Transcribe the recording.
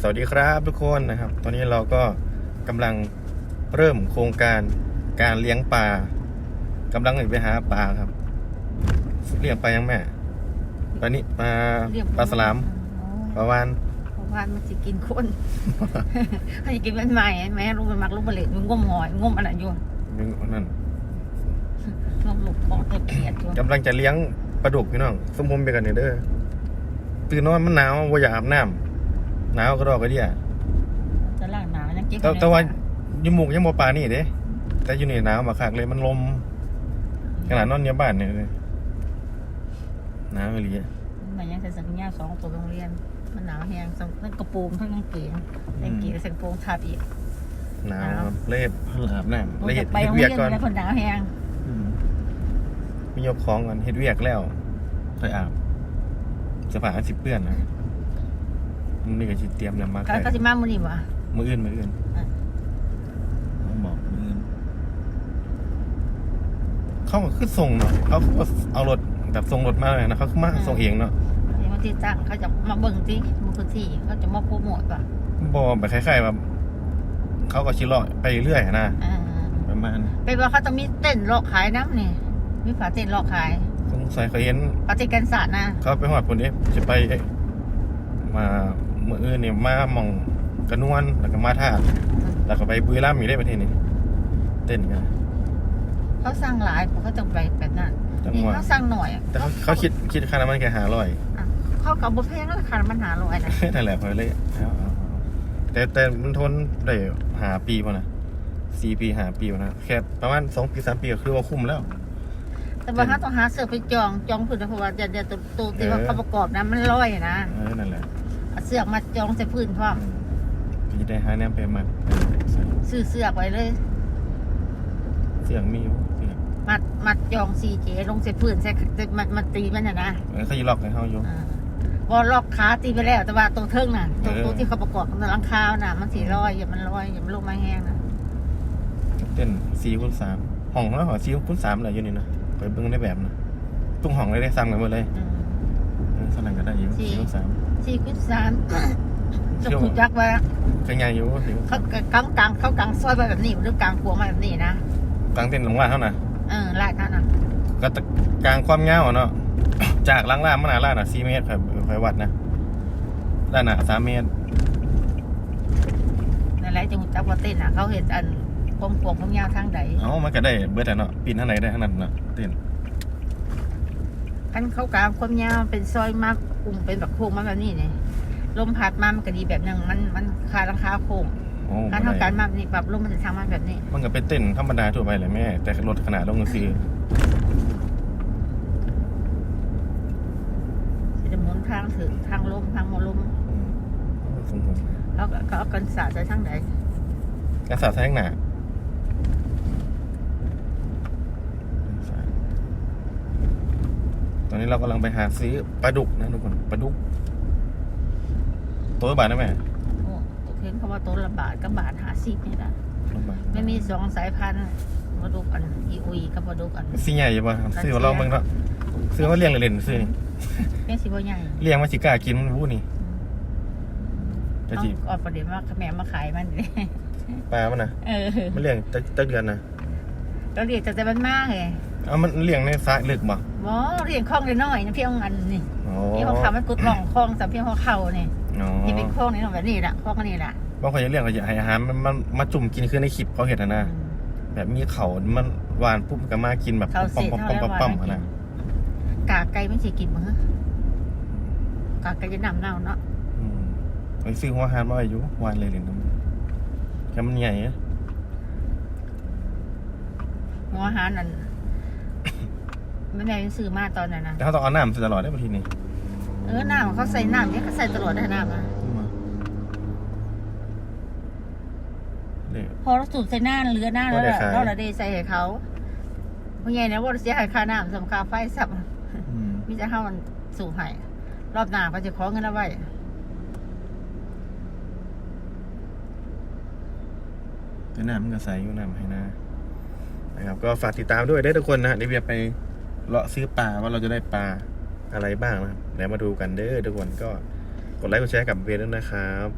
สวัสดีครับทุกคนนะครับ ตอนนี้เราก็กำลังเริ่มโครงการการเลี้ยงปลากำลังไปหาปลาครับเลี้ยงปลายังแม่ปลานี้ปลาเรียกปลาสลามโอ้ยปลาวานเพราะว่ามันจะกินคนมันจะกินมันใหม่แม่ลูกมันมักลูกบะเล็ดมันงมหอยงมอันนั้นอยู่นั่นงมลูกของตัวเขียดอยู่กำลังจะเลี้ยงปลาดุกพี่น้องสมพมไปกันเนี่ยเด้อตื่นนอนมันหนาวว่าอยากอาบน้ำ หนาวก็รอกระเดียจะล่างหนาวยังกินแต่แต่ว่าอยมูกยังบ่ปลานี่เด้ แต่อยู่นี่หนาวมาคักเลยมันลม ขนาดนอนในบ้านเนี่ยเลยหนาวเลยมันยังใส่สัญญาสองตัวโรงเรียน มันหนาวแห้งทั้งกระโปรงทั้งกางเกงกางเกงใส่กระโปรงทับอีกหนาวครับเล่อาบน้ำมันเล่เห็จะดไปเห็โรดงเวีเรียยกนก่อนแล้วคนหนาวแห้งอืมมียกของก่อนเห็ดเวียกแล้วค่อยอาบเสภาสิเปื้อนนะ มึงนี่ก็สิเตรียมนำมาก็แค่ก็สิมามื้อนี้วะมืออื่นมืออื่นอะ เขาบอกมืออื่นเขาก็คือส่งเนาะเขาก็เอารถแบบส่งรถมาเลยนะเขาคือมาส่งเองเนาะเดี๋ยววันที่จ้างเขาจะมาเบิ่งที่มือพื้นที่เขาจะมาโปรโมทป่ะบอแบบคล้ายๆแบบเขาก็ชิเลาะไปเรื่อยนะอ่าประมาณไปว่าเขาต้องมีเต้นหลอกขายน้ำนี่ มีฝาเต้นหลอกขายสงสัยเขาเห็น ปฏิกันศาสตร์นะเขาไปหอดคนนี้จะไปมาเมื่ออื่นเนี่ยมาหมองกระนวนแล้วก็มาท่าตุแล้วก็ไปบุรีรัมย์อยู่ได้ประเทศนี้เต้นกัน เขาสร้างหลายเขาจะไปแบบนั้นจังนี่หวะเขาสร้างหน่อยแต่เขาเขาคิดคิดค่าน้ำมันแค่หาร้อย อะเขากับบุฟเฟ่แล้วคันมันหาลอยนะ นั่นแหละพอเลยเอาเอาเอาแต่แต่มันทนได้หาปีพอนะสี่ปีหาปีพอนะแค่ประมาณสองปีสามปีก็คือว่าคุ้มแล้ว แต่ว่าเขาต้องหาเสือไปจองจองผืนนะเพราะว่าเดี๋ยวเดี๋ยวตัวตัวที่ว่าเออเขาประกอบนะมันลอยนะ เออนั่นแหละ เอาเสือกมาจองใส่พื้นพร้อมอืมก็จะได้หาแนมไปมันซื้อเสือกไว้เลย เสียงมีอยู่เสียงมัดมัดจองซีเจลงใส่พื้นใส่มันมันตีมันนะนะเออเขายีล็อกให้เขาอยู่ อ่าบอลล็อกขาตีไปแล้วแต่ว่าตรงเทิงน่ะตรงเออ ตัวที่เขาประกอบกับหลังคาน่ะ มันสีลอยอย่ามันลอยอย่ามันลงมาแห้งนะเต้นสี่คูณสามห้องแล้วหอสี่คูณสามเลยอยู่นี่นะไปเบิ่งได้แบบนะตุ้งห้องเลยได้ซ้ำกันหมดเลยอืม เออสลังก็ได้อยู่สี่ สี่คูณสาม สี่ขึ้นสามจะขุดจักว่าก็ง่ายอยู่สี่คูณเขาสามกลางกลางเขากลางซอยไปแบบนี้หรือกลางขัวมาแบบนี้นะกลางเต้นหลงล่างเท่าน่ะเออลาดเท่านั้นก็ตะกลางความยาวอะเนาะจากล่างล่างมาหนาล่างน่ะสี่เมตรครับไฟวัดนะด้านหน้าสามเมตรนั่นแหละจังจักว่าเต้นอะ เขาเห็นอันกลมกวงของยาวทางใดเอ้ามันก็ได้เบิดแต่เนาะปีนทางไหนได้ทางนั้นเนาะเต้นคันเขากลางความยาวเป็นซอยมาก กลุ่มเป็นแบบโค้งมาแบบนี้เนี่ยลมพัดมามันก็ดีแบบหนึงมันมันคาหลังคาโค้งโอ้การบ่เท่าได้กันมาแบบนี้ปรับลมมันจะทางมาแบบนี้มันก็เป็นเต้นธรรมดาทั่วไปแหละแม่ แต่รถขนาดลงก็คือจะหมุนทางถึงทางลมทางโมลมอืมสมผมแล้วก็เขาเอากันสาดใส่ทางใดกระสาแทงหนาต อนนี้เรากำลังไปหาซื้อปลาดุกนะทุกคนปลาดุก ตัวละบาทนะแม่โอ้เห็นเขาว่าตัวละบาทกับบาทหาสิบนี่นะตัวละบาทไม่มีสองสายพันธุ์มาดูกันอีอุยกับมาดูกันซื้อใหญ่อยู่ป่ะซื้อมาลองเบิ่งเนาะซื้อมาเลี้ยงเล่นๆซื้อนี่แค่สิบ่ใหญ่เลี้ยงมาสิกล้ากินมันรู้นี่จะเอาจีเออกประเดี๋ยวว่าแม่มาขายมันนี่ปลามันนะเออมันเลี้ยงตะตะเดือนนะเราเรียกแต่แต่มันมากเลย เอามันเลี้ยงในสระลึกบ่บ่เรียกคล้องน้อยๆนะเพียงอันนี่อ๋อเพียงเขาขามันกุดหล่องคล้องสามเพียงเขาเข่านี่อ๋อนี่เป็นคล้องนี่น้องแบบนี้แหละคล้องอันนี้แหละบางคนจะเลี้ยงก็จะให้อาหารมันมันมาจุ่มกินคือในคลิปเขาเห็นนะนะอืมแบบมีเขามันหวานปุ๊บก็มากินแบบเขาปั๊เสีมยปั๊มเท่าปั๊มแล้วปั๊มว่าปั๊มอะนะกากไก่ไม่ใช่กินมั้งกากไก่จะนำเน่าเนาะอืมไปซื้อหัวอาหารมาไว้อยู่หวานเลยเลยนะมันแค่มันใหญ่อะหัวอาหารนั่น ไม่ได้ซื้อมาตอนนั้นนะแต่เขาต้องเอาน้ำใส่ตลอดได้ป่ะทีนี้เออน้ำเขาใส่น้ำเนี่ยเขาใส่ตลอดได้น้ำนะเด็กพอเราสูบใส่หน้าเรือหน้าแล้วบ่ได้ขายเราละเดใส่ให้เขาเพราะไงนะว่าเสียหายค่าน้ำสำค่าไฟสับอืมมิจะเข้ามันสูบให้รอบหน้าก็จะขอเงินเอาไว้แต่น้ำมันก็ใสอยู่น้ำให้นะนะครับก็ฝากติดตามด้วยได้อทุกคนนะเดี๋ยวเบียร์ไป เลาะซื้อปลาว่าเราจะได้ปลาอะไรบ้างนะครับเดี๋ยวมาดูกันเด้อทุกคนก็กดไลค์กดแชร์กับเบียร์ด้วยนะครับ